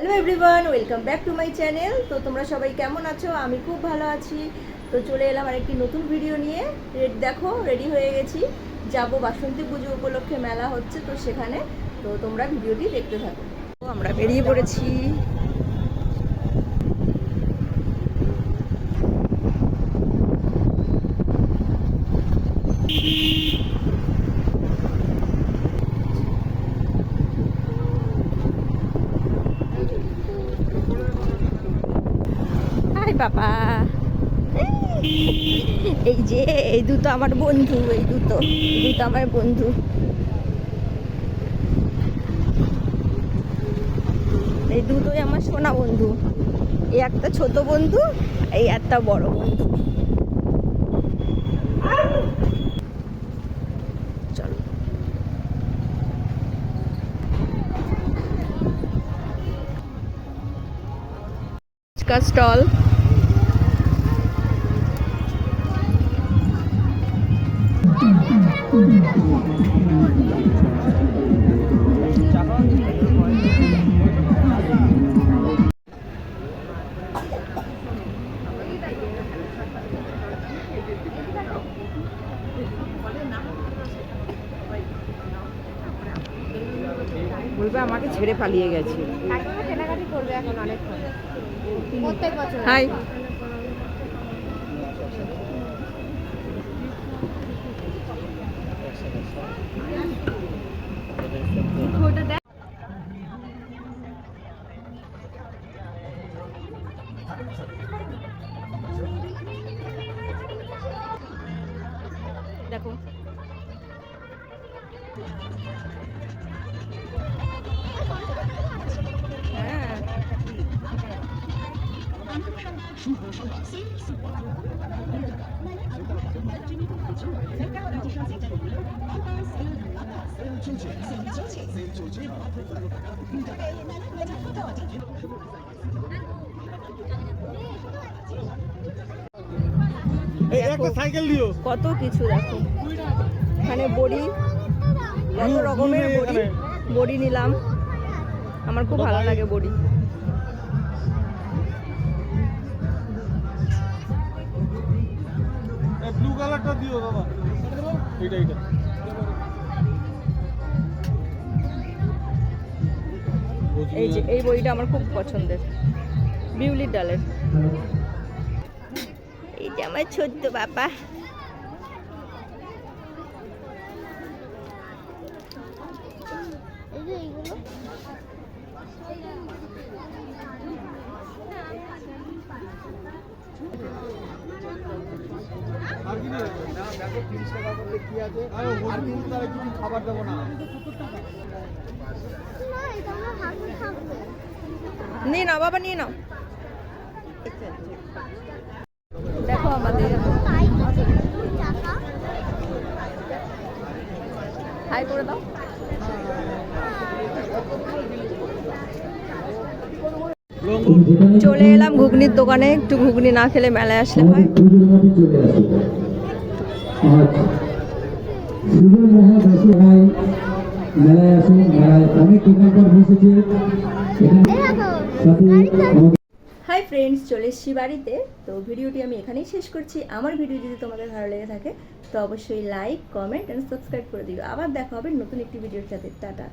Hello everyone welcome back to my channel তো তোমরা সবাই কেমন আছো? আমি খুব ভালো আছি। তো চলে এলাম আরেকটি নতুন ভিডিও নিয়ে। রেড দেখো রেডি হয়ে গেছি। যাব বাসন্তী পুজো উপলক্ষে, মেলা হচ্ছে তো সেখানে। তো তোমরা ভিডিওটি দেখতে থাকো। তো আমরা বেরিয়ে পড়েছি। হাই বাবা? এই যে, এই দুটো আমার বন্ধু, এই দুটো দুটো আমার বন্ধু। এই দুটোই আমার সোনা বন্ধু। এই একটা ছোট বন্ধু, এই একটা বড় বন্ধু। চলো। স্টল বলবে আমাকে ছেড়ে পালিয়ে গেছে। করবে এখন হাই। দেখো হ্যাঁ এই একটা সাইকেল দিও কত কিছু দেখো। এখানে বড়ি কত রকমের বড়ি। বড়ি নিলাম। আমার খুব ভালো লাগে বড়ি। এই ব্লু কালারটা দিও দাদা। এইটা এইটা। এই যে এই বড়িটা আমার খুব পছন্দের। বিউলির ডালের। যে আমার ছোট্ট বাবা। এই যে এইগুলো আর কি দিও না দেখো 30 টাকা করলে কি আছে আর হোটেল তারা কিছু খাবার দেবো না এটা নিয়ে নাও বাবা নিয়ে নাও। হাই করে দাও। চলে এলাম ঘুগনির দোকানে, একটু ঘুগনি না খেলে মেলায় আসলে হয়। মেলায় আসুন মেলায় অনেক বসেছে হাই ফ্রেন্ডস চলে এসছি বাড়িতে। তো ভিডিওটি আমি এখানেই শেষ করছি। আমার ভিডিও যদি তোমাদের ভালো লেগে থাকে, তো অবশ্যই লাইক কমেন্ট অ্যান্ড সাবস্ক্রাইব করে দিও। আবার দেখা হবে নতুন একটি ভিডিওর সাথে। টাটা।